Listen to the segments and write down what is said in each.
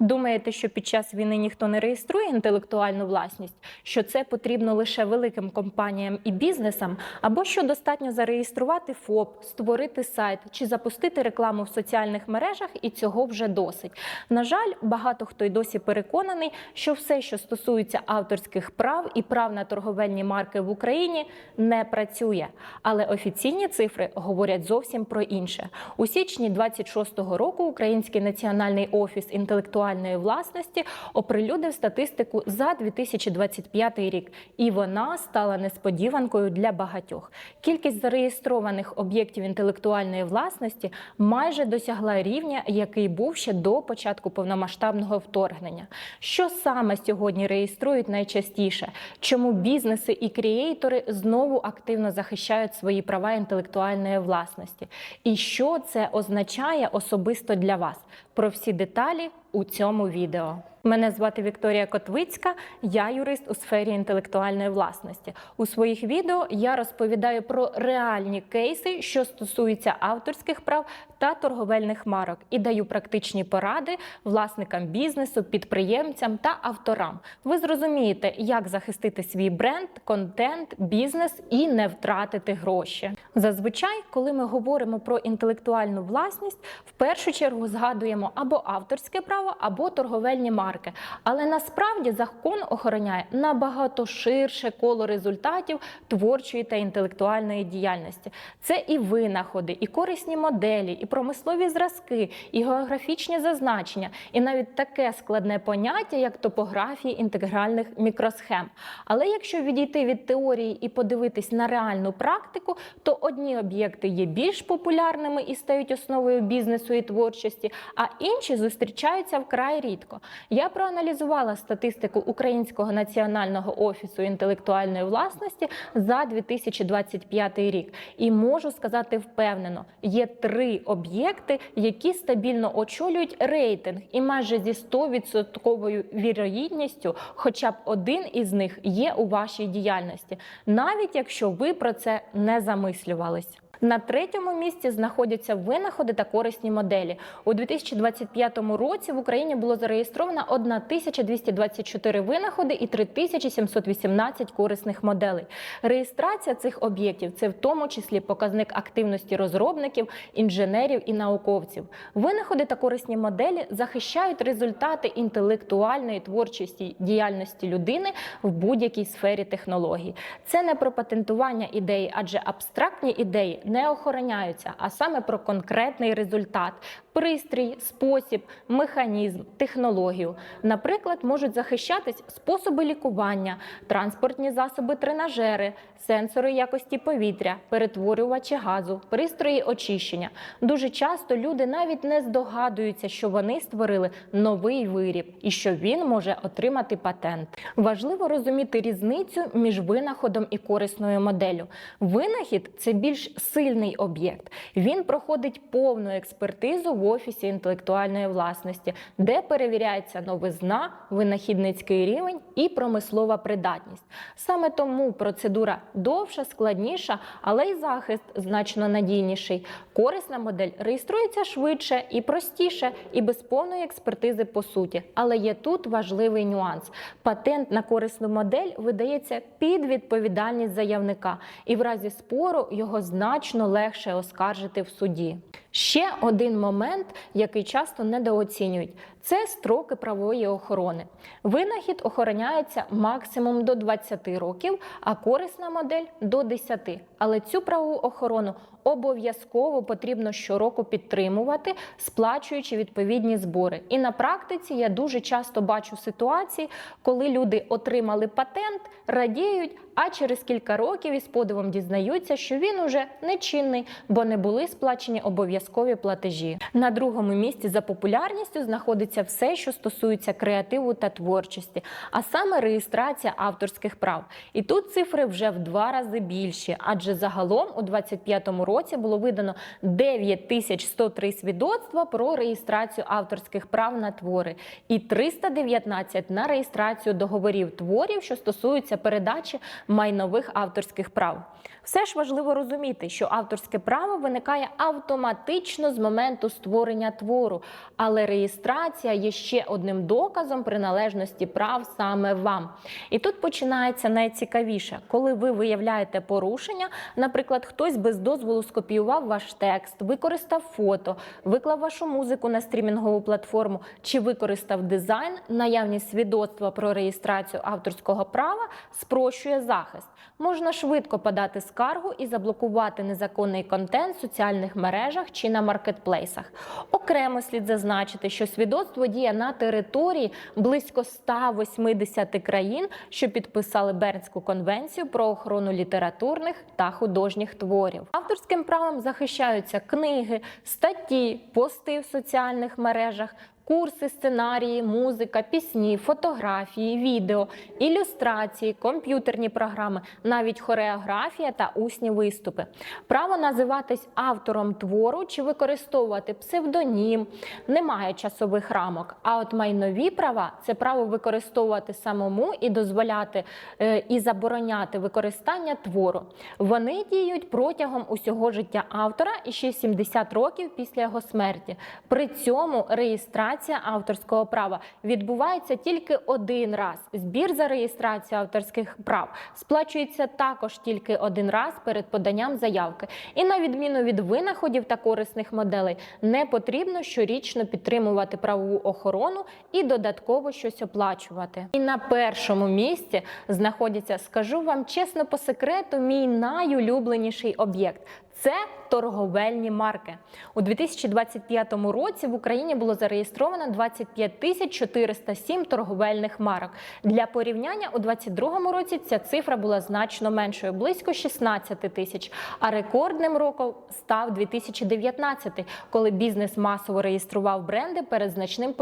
Думаєте, що під час війни ніхто не реєструє інтелектуальну власність, що це потрібно лише великим компаніям і бізнесам, або що достатньо зареєструвати ФОП, створити сайт чи запустити рекламу в соціальних мережах, і цього вже досить. На жаль, багато хто й досі переконаний, що все, що стосується авторських прав і прав на торговельні марки в Україні, не працює. Але офіційні цифри говорять зовсім про інше. У січні 26-го року Український національний офіс інтелектуальної власності оприлюдив статистику за 2025 рік, і вона стала несподіванкою для багатьох. Кількість зареєстрованих об'єктів інтелектуальної власності майже досягла рівня, який був ще до початку повномасштабного вторгнення. Що саме сьогодні реєструють найчастіше? Чому бізнеси і крієйтори знову активно захищають свої права інтелектуальної власності? І що це означає особисто для вас? Про всі деталі у цьому відео. Мене звати Вікторія Котвицька, я юрист у сфері інтелектуальної власності. У своїх відео я розповідаю про реальні кейси, що стосуються авторських прав та торговельних марок, і даю практичні поради власникам бізнесу, підприємцям та авторам. Ви зрозумієте, як захистити свій бренд, контент, бізнес і не втратити гроші. Зазвичай, коли ми говоримо про інтелектуальну власність, в першу чергу згадуємо або авторське право, або торговельні марки. Але насправді закон охороняє набагато ширше коло результатів творчої та інтелектуальної діяльності. Це і винаходи, і корисні моделі, і промислові зразки, і географічні зазначення, і навіть таке складне поняття, як топографії інтегральних мікросхем. Але якщо відійти від теорії і подивитись на реальну практику, то одні об'єкти є більш популярними і стають основою бізнесу і творчості, а інші зустрічаються вкрай рідко. Я проаналізувала статистику Українського національного офісу інтелектуальної власності за 2025 рік і можу сказати впевнено, є три об'єкти, які стабільно очолюють рейтинг, і майже зі 100% вірогідністю, хоча б один із них є у вашій діяльності, навіть якщо ви про це не замислювались. На третьому місці знаходяться винаходи та корисні моделі. У 2025 році в Україні було зареєстровано 1224 винаходи і 3718 корисних моделей. Реєстрація цих об'єктів це в тому числі показник активності розробників, інженерів і науковців. Винаходи та корисні моделі захищають результати інтелектуальної творчості діяльності людини в будь-якій сфері технологій. Це не про патентування ідеї, адже абстрактні ідеї не охороняються, а саме про конкретний результат, пристрій, спосіб, механізм, технологію. Наприклад, можуть захищатись способи лікування, транспортні засоби, тренажери, сенсори якості повітря, перетворювачі газу, пристрої очищення. Дуже часто люди навіть не здогадуються, що вони створили новий виріб і що він може отримати патент. Важливо розуміти різницю між винаходом і корисною моделлю. Винахід це більш сильний об'єкт. Він проходить повну експертизу офісі інтелектуальної власності, де перевіряється новизна, винахідницький рівень і промислова придатність. Саме тому процедура довша, складніша, але й захист значно надійніший. Корисна модель реєструється швидше і простіше, і без повної експертизи по суті. Але є тут важливий нюанс: патент на корисну модель видається під відповідальність заявника, і в разі спору його значно легше оскаржити в суді. Ще один момент, який часто недооцінюють, це строки правової охорони. Винахід охороняється максимум до 20 років, а корисна модель до 10. Але цю правову охорону обов'язково потрібно щороку підтримувати, сплачуючи відповідні збори. І на практиці я дуже часто бачу ситуації, коли люди отримали патент, радіють, а через кілька років із подивом дізнаються, що він уже нечинний, бо не були сплачені обов'язкові платежі. На другому місці за популярністю знаходиться все, що стосується креативу та творчості, а саме реєстрація авторських прав. І тут цифри вже в два рази більші, адже загалом у 2025 році було видано 9103 свідоцтва про реєстрацію авторських прав на твори і 319 на реєстрацію договорів творів, що стосуються передачі майнових авторських прав. Все ж важливо розуміти, що авторське право виникає автоматично з моменту створення твору, але реєстрація реєстрація є ще одним доказом приналежності прав саме вам. І тут починається найцікавіше, коли ви виявляєте порушення, наприклад, хтось без дозволу скопіював ваш текст, використав фото, виклав вашу музику на стрімінгову платформу чи використав дизайн, наявність свідоцтва про реєстрацію авторського права спрощує захист. Можна швидко подати скаргу і заблокувати незаконний контент в соціальних мережах чи на маркетплейсах. Окремо слід зазначити, що свідоцтво діє на території близько 180 країн, що підписали Бернську конвенцію про охорону літературних та художніх творів. Авторським правом захищаються книги, статті, пости в соціальних мережах. Курси, сценарії, музика, пісні, фотографії, відео, ілюстрації, комп'ютерні програми, навіть хореографія та усні виступи. Право називатись автором твору чи використовувати псевдонім, немає часових рамок. А от майнові права це право використовувати самому і дозволяти е, і забороняти використання твору. Вони діють протягом усього життя автора і ще 70 років після його смерті. При цьому реєстрація авторського права відбувається тільки один раз. Збір за реєстрацію авторських прав сплачується також тільки один раз перед поданням заявки. І на відміну від винаходів та корисних моделей, не потрібно щорічно підтримувати правову охорону і додатково щось оплачувати. І на першому місці знаходяться, скажу вам чесно по секрету, мій найулюбленіший об'єкт. Це торговельні марки у 2025 році в Україні було зареєстровано 25 тисяч 407 торговельних марок. Для порівняння у 2022 році ця цифра була значно меншою близько 16 тисяч. А рекордним роком став 2019, коли бізнес масово реєстрував бренди перед значним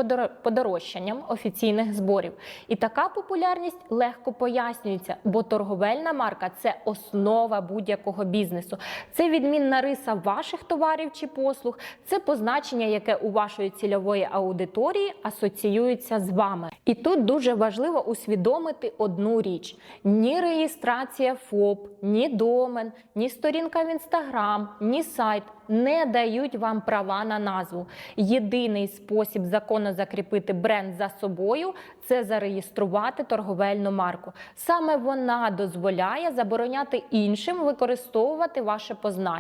подорожчанням офіційних зборів. І така популярність легко пояснюється, бо торговельна марка це основа будь-якого бізнесу. Це відмінна риса ваших товарів чи послуг, це позначення, яке у вашої цільової аудиторії асоціюється з вами. І тут дуже важливо усвідомити одну річ: ні реєстрація ФОП, ні домен, ні сторінка в інстаграм, ні сайт. Не дають вам права на назву. Єдиний спосіб законно закріпити бренд за собою це зареєструвати торговельну марку. Саме вона дозволяє забороняти іншим використовувати ваше позначення,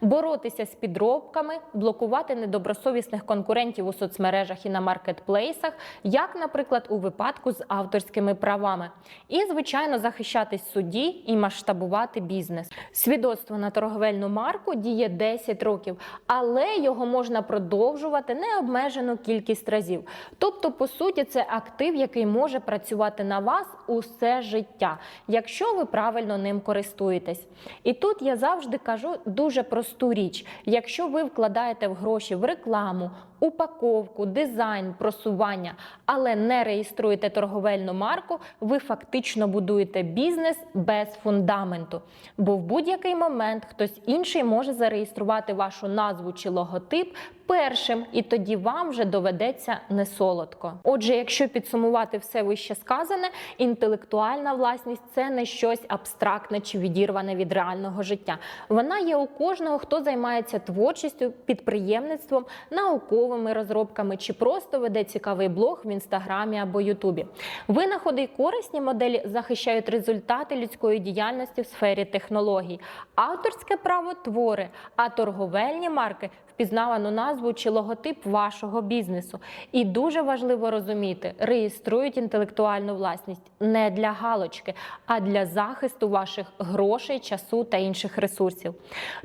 боротися з підробками, блокувати недобросовісних конкурентів у соцмережах і на маркетплейсах, як, наприклад, у випадку з авторськими правами, і, звичайно, захищатись в суді і масштабувати бізнес. Свідоцтво на торговельну марку діє 10 років, але його можна продовжувати необмежену кількість разів. Тобто, по суті, це актив, який може працювати на вас усе життя, якщо ви правильно ним користуєтесь. І тут я завжди кажу дуже просту річ: якщо ви вкладаєте в гроші в рекламу, упаковку, дизайн, просування, але не реєструєте торговельну марку, ви фактично будуєте бізнес без фундаменту. Бо в будь-який момент хтось інший може зареєструвати вашу назву чи логотип першим, і тоді вам вже доведеться не солодко. Отже, якщо підсумувати все вище сказане, інтелектуальна власність це не щось абстрактне чи відірване від реального життя. Вона є у кожного, хто займається творчістю, підприємництвом, науковими розробками чи просто веде цікавий блог в інстаграмі або Ютубі. Винаходи й корисні моделі захищають результати людської діяльності в сфері технологій. Авторське право твори, а торговельні марки впізнавану назву чи логотип вашого бізнесу. І дуже важливо розуміти, реєструють інтелектуальну власність не для галочки, а для захисту ваших грошей, часу та інших ресурсів.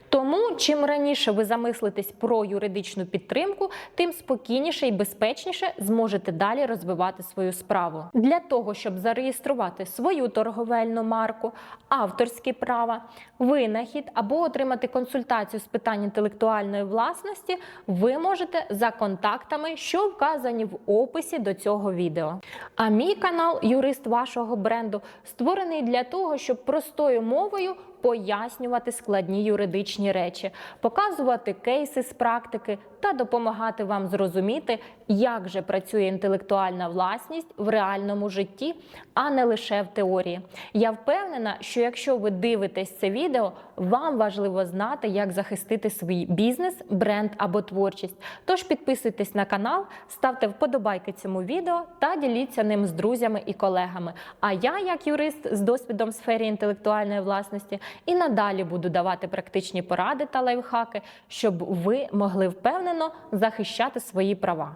Тому чим раніше ви замислитесь про юридичну підтримку, тим спокійніше і безпечніше зможете далі розвивати свою справу. Для того, щоб зареєструвати свою торговельну марку, авторські права, винахід або отримати консультацію з питань інтелектуальної власності, ви можете за контактами, що вказані в описі до цього відео. А мій канал Юрист вашого бренду створений для того, щоб простою мовою пояснювати складні юридичні речі, показувати кейси з практики та допомагати вам зрозуміти, як же працює інтелектуальна власність в реальному житті, а не лише в теорії. Я впевнена, що якщо ви дивитесь це відео, вам важливо знати, як захистити свій бізнес, бренд або творчість. Тож підписуйтесь на канал, ставте вподобайки цьому відео та діліться ним з друзями і колегами. А я, як юрист з досвідом в сфері інтелектуальної власності, і надалі буду давати практичні поради та лайфхаки, щоб ви могли впевнено захищати свої права.